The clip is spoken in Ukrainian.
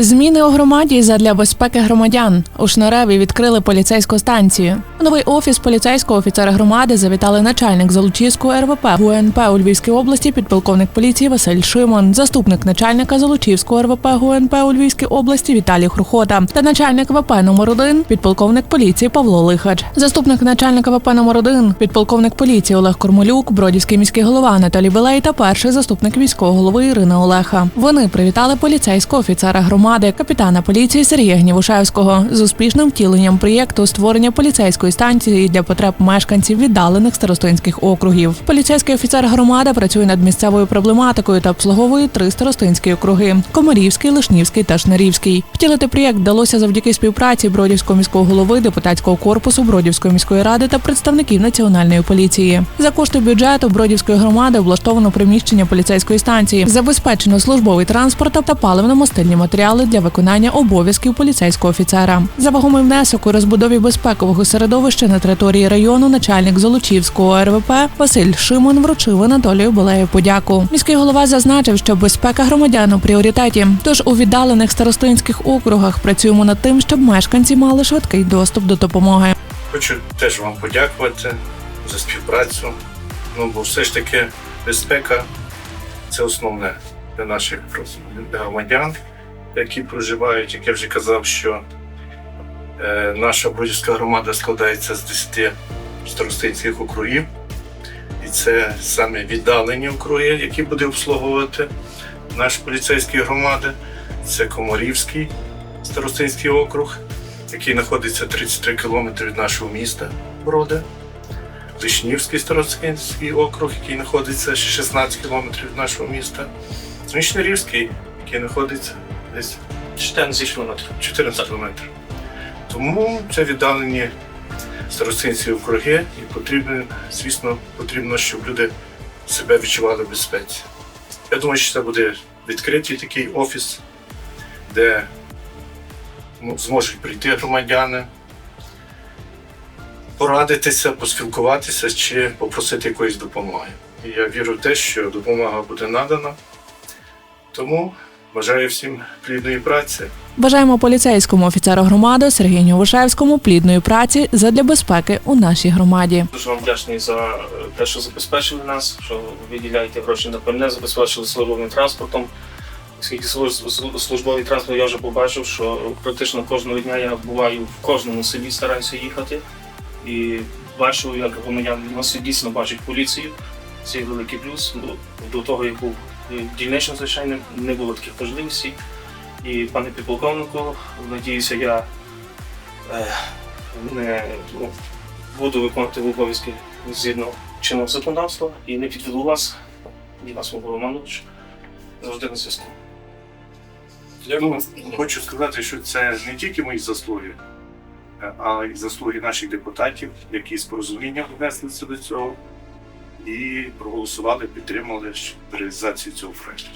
Зміни у громаді задля безпеки громадян. У Шнуреві відкрили поліцейську станцію. У новий офіс поліцейського офіцера громади завітали начальник Золочівського РВП ГУНП у Львівській області, підполковник поліції Василь Шимон, заступник начальника Золочівського РВП ГУНП у Львівській області Віталій Хрухота та начальник ВП номер 1 підполковник поліції Павло Лихач. Заступник начальника ВП номер 1 підполковник поліції Олег Кормолюк, Бродівський міський голова Анатолій Білей та перший заступник міського голови Ірина Олеха. Вони привітали поліцейського офіцера громади, капітана поліції Сергія Гнівушевського з успішним втіленням проєкту створення поліцейської станції для потреб мешканців віддалених старостинських округів. Поліцейський офіцер громади працює над місцевою проблематикою та обслуговує три старостинські округи: Комарівський, Лишнівський та Шнарівський. Втілити проєкт вдалося завдяки співпраці Бродівського міського голови, депутатського корпусу Бродівської міської ради та представників національної поліції. За кошти бюджету Бродівської громади облаштовано приміщення поліцейської станції, забезпечено службовий транспорт та паливно-мастильні матеріали для виконання обов'язків поліцейського офіцера. За вагомий внесок у розбудові безпекового середовища на території району начальник Золочівського РВП Василь Шимон вручив Анатолію Болею подяку. Міський голова зазначив, що безпека громадян у пріоритеті. Тож у віддалених старостинських округах працюємо над тим, щоб мешканці мали швидкий доступ до допомоги. Хочу теж вам подякувати за співпрацю. Ну, бо все ж таки безпека це основне для наших громадян, які проживають. Як я вже казав, що е, наша Бродівська громада складається з 10 старостинських округів. І це саме віддалені округи, які буде обслуговувати наш поліцейський громади. Це Комарівський старостинський округ, який знаходиться 33 кілометри від нашого міста Броди. Вишнівський старостинський округ, який знаходиться 16 кілометрів від нашого міста. Ну який знаходиться десь 14 кілометрів. 14 кілометрів. Тому це віддалені старостинські округи, і потрібно, звісно, потрібно, щоб люди себе відчували в безпеці. Я думаю, що це буде відкритий такий офіс, де ну, зможуть прийти громадяни, порадитися, поспілкуватися чи попросити якоїсь допомоги. І я вірю в те, що допомога буде надана. Тому бажаю всім плідної праці. Бажаємо поліцейському офіцеру громади Сергію Ньовушевському плідної праці задля безпеки у нашій громаді. Дуже вам вдячний за те, що забезпечили нас, що виділяєте гроші на пальне, забезпечили службовим транспортом. Оскільки служ- службовий транспорт я вже побачив, що практично кожного дня я буваю в кожному селі, стараюся їхати. І бачу, як громадяни дійсно бачать поліцію. Це великий плюс. Бо До того, як був дільничним, звичайно, не було таких можливостей. І пане підполковнику, надіюся, я е, не ну, буду виконувати обов'язки згідно чинного законодавства і не підведу вас, і вас Микола Романович, завжди на зв'язку. Ну, хочу сказати, що це не тільки мої заслуги, е, а й заслуги наших депутатів, які з порозумінням внеслися до цього і проголосували, підтримали реалізацію цього проєкту.